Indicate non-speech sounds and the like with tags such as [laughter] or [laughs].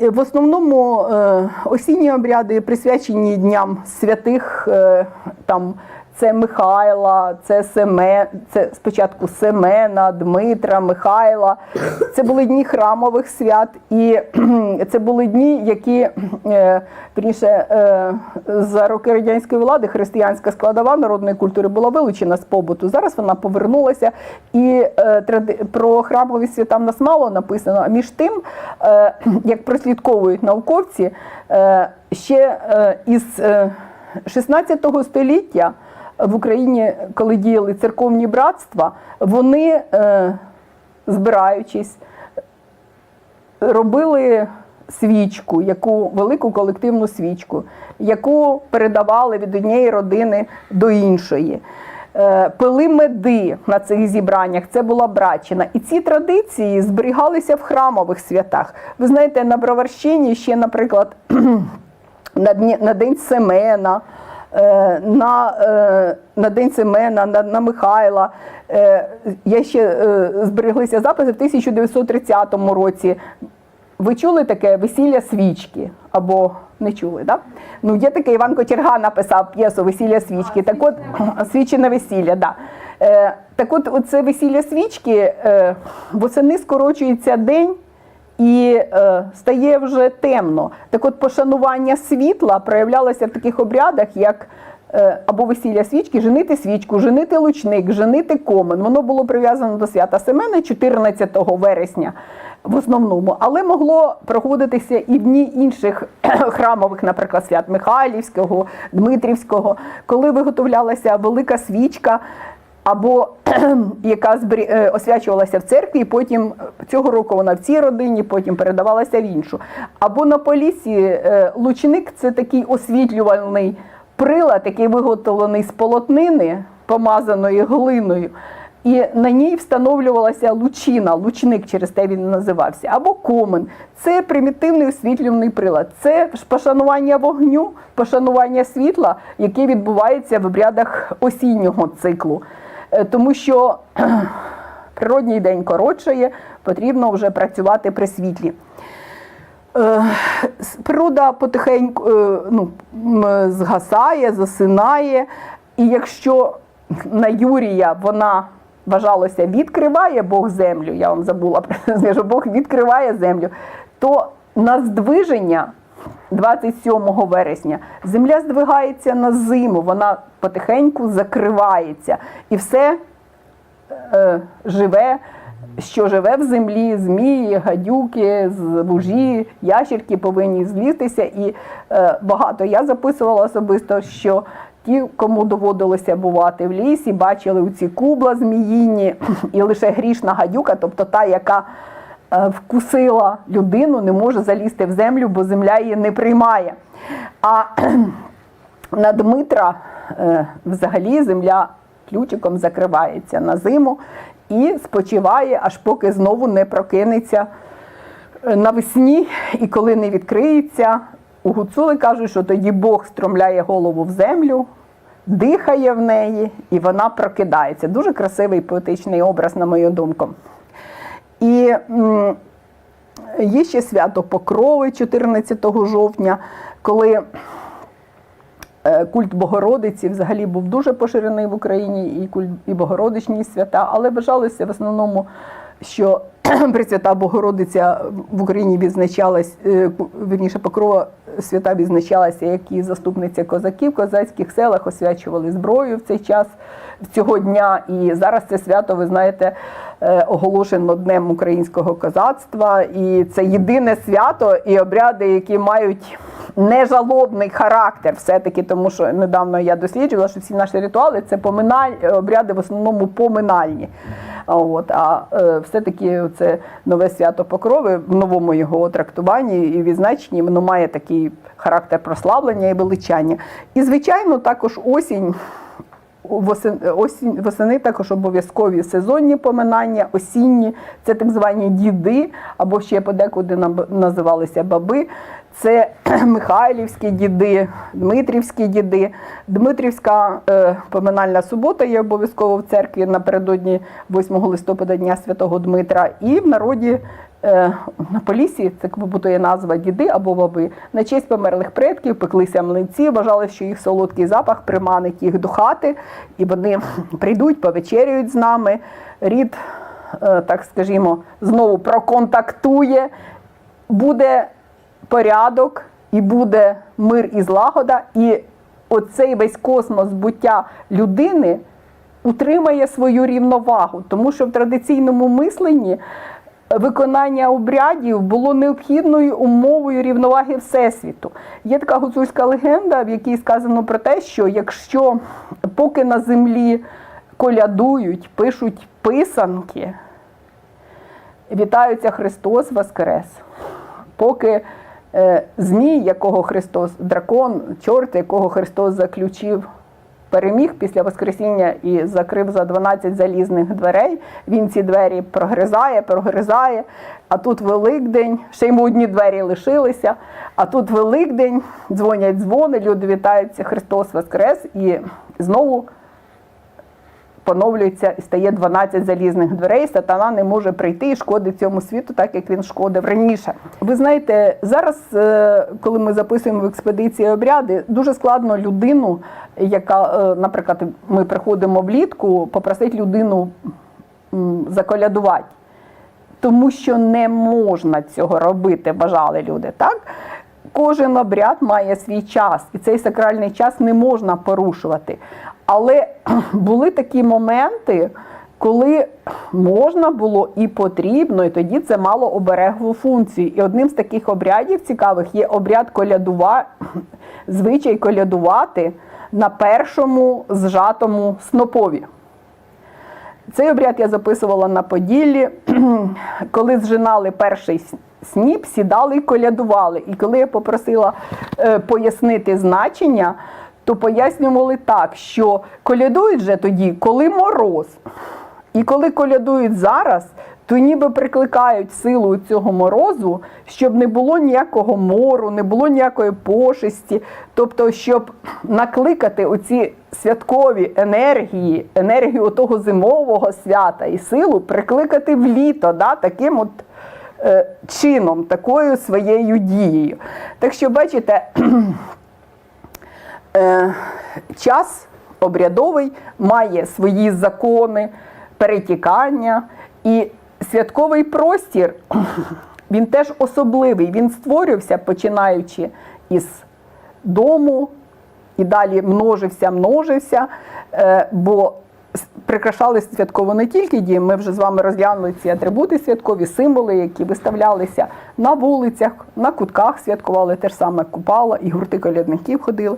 Е, В основному е, осінні обряди присвячені дням святих. е, Там це Михайла, це Семе, це спочатку Семена, Дмитра, Михайла. Це були дні храмових свят, і [clears throat] це були дні, які е, е, за роки радянської влади християнська складова народної культури була вилучена з побуту. Зараз вона повернулася, і е, про храмові свята в нас мало написано. А між тим, [clears throat] як прослідковують науковці, ще із е, 16 століття в Україні, коли діяли церковні братства, вони, е, збираючись, робили свічку, яку велику колективну свічку, яку передавали від однієї родини до іншої. Е, Пили меди на цих зібраннях, це була братчина. І ці традиції зберігалися в храмових святах. Ви знаєте, на Броварщині ще, наприклад, [clears throat] на, День Семена, на, е, на День Семена, на, на Михайла. Е, Я ще е, збереглися записи в 1930 році. Ви чули таке весілля свічки? Або не чули, так? Ну, є таке Іван Кочерга написав п'єсу Весілля свічки. Так от [laughs] свічене весілля, да. Е, так от, оце весілля свічки, е, восени скорочується день і е, стає вже темно. Так от пошанування світла проявлялося в таких обрядах, як е, або весілля свічки, женити свічку, женити лучник, женити комен. Воно було прив'язано до свята Семена 14 вересня в основному, але могло проходитися і в дні інших [clears throat] храмових, наприклад, свят Михайлівського, Дмитрівського, коли виготовлялася велика свічка або [clears throat] яка е, освячувалася в церкві, і потім цього року вона в цій родині, потім передавалася в іншу. Або на полісі е, лучник це такий освітлювальний прилад, який виготовлений з полотнини, помазаної глиною. І на ній встановлювалася лучина, лучник через те він називався, або комен. Це примітивний освітлюваний прилад. Це пошанування вогню, пошанування світла, яке відбувається в обрядах осіннього циклу. Е, Тому що [clears throat] природній день коротшає, потрібно вже працювати при світлі. Е, Природа потихеньку е, ну, згасає, засинає. І якщо на Юрія вона вважалося відкриває Бог землю, я вам забула, про [laughs] що Бог відкриває землю, то на здвиження 27 вересня земля здвигається на зиму, вона потихеньку закривається. І все е, живе, що живе в землі, змії, гадюки, вужі, ящерки повинні злізтися. І е, багато я записувала особисто, що ті, кому доводилося бувати в лісі, бачили ці кубла зміїні, [clears throat] і лише грішна гадюка, тобто та, яка вкусила людину, не може залізти в землю, бо земля її не приймає. А [clears throat] на Дмитра е, взагалі земля ключиком закривається на зиму і спочиває, аж поки знову не прокинеться е, навесні, і коли не відкриється, у гуцули кажуть, що тоді Бог стромляє голову в землю, дихає в неї, і вона прокидається. Дуже красивий поетичний образ, на мою думку. І є ще свято Покрови 14 жовтня, коли Е, Культ Богородиці взагалі був дуже поширений в Україні, і культ і Богородичні свята, але вважалися в основному, що [clears throat] Пресвята Богородиця в Україні відзначалась, е, вірніше покрова свята відзначалася як і заступниця козаків, в козацьких селах освячували зброю в цей час цього дня. І зараз це свято, ви знаєте, е, оголошено Днем українського козацтва. І це єдине свято і обряди, які мають нежалобний характер, все-таки, тому що недавно я досліджувала, що всі наші ритуали це поминаль, обряди в основному поминальні. А От, а е, все-таки це нове свято Покрови в новому його трактуванні і відзначенні воно має такий характер прославлення і величання. І, звичайно, також осінь. Осінь, восени також обов'язкові сезонні поминання, осінні, це так звані діди, або ще подекуди називалися баби. Це [clears throat] Михайлівські діди, Дмитрівські діди. Дмитрівська е, поминальна субота є обов'язково в церкві напередодні 8 листопада Дня Святого Дмитра. І в народі На Полісі це побутує назва діди або баби. На честь померлих предків пеклися млинці, вважали, що їх солодкий запах приманить їх до хати, і вони [laughs] прийдуть, повечеряють з нами. Рід, е, так скажімо, знову проконтактує, буде порядок, і буде мир і злагода, і оцей весь космос буття людини утримає свою рівновагу, тому що в традиційному мисленні виконання обрядів було необхідною умовою рівноваги Всесвіту. Є така гуцульська легенда, в якій сказано про те, що якщо поки на землі колядують, пишуть писанки, вітаються Христос Воскрес. Поки е, змій, якого Христос, дракон, чорт, якого Христос заключив, переміг після Воскресіння і закрив за 12 залізних дверей, він ці двері прогризає, прогризає. А тут Великдень, ще йому одні двері лишилися. А тут Великдень, дзвонять дзвони, люди вітаються, Христос Воскрес, і знову поновлюється і стає 12 залізних дверей. Сатана не може прийти і шкодить цьому світу, так як він шкодив раніше. Ви знаєте, зараз, е, коли ми записуємо в експедиції обряди, дуже складно людину, яка, е, наприклад, ми приходимо влітку, попросити людину заколядувати. Тому що не можна цього робити, бажали люди, так? Кожен обряд має свій час, і цей сакральний час не можна порушувати. Але [clears throat] були такі моменти, коли можна було і потрібно, і тоді це мало оберегливу функцію. І одним з таких обрядів цікавих є обряд колядува... [clears throat] звичай колядувати на першому зжатому снопові. Цей обряд я записувала на Поділлі. [clears throat] Коли зжинали перший сніп, сідали і колядували. І коли я попросила е, пояснити значення, то пояснювали так, що колядують вже тоді, коли мороз. І коли колядують зараз, то ніби прикликають силу цього морозу, щоб не було ніякого мору, не було ніякої пошесті. Тобто, щоб накликати оці святкові енергії, енергію того зимового свята і силу прикликати в літо, да, таким от чином, такою своєю дією. Так що, бачите, [clears throat] е, час обрядовий має свої закони, перетікання і святковий простір. [clears throat] Він теж особливий. Він створювався починаючи із дому і далі множився, множився, е, бо прикрашали святково не тільки дім. Ми вже з вами розглянули ці атрибути святкові, символи, які виставлялися на вулицях, на кутках святкували те ж саме купала, і гурти колядників ходили.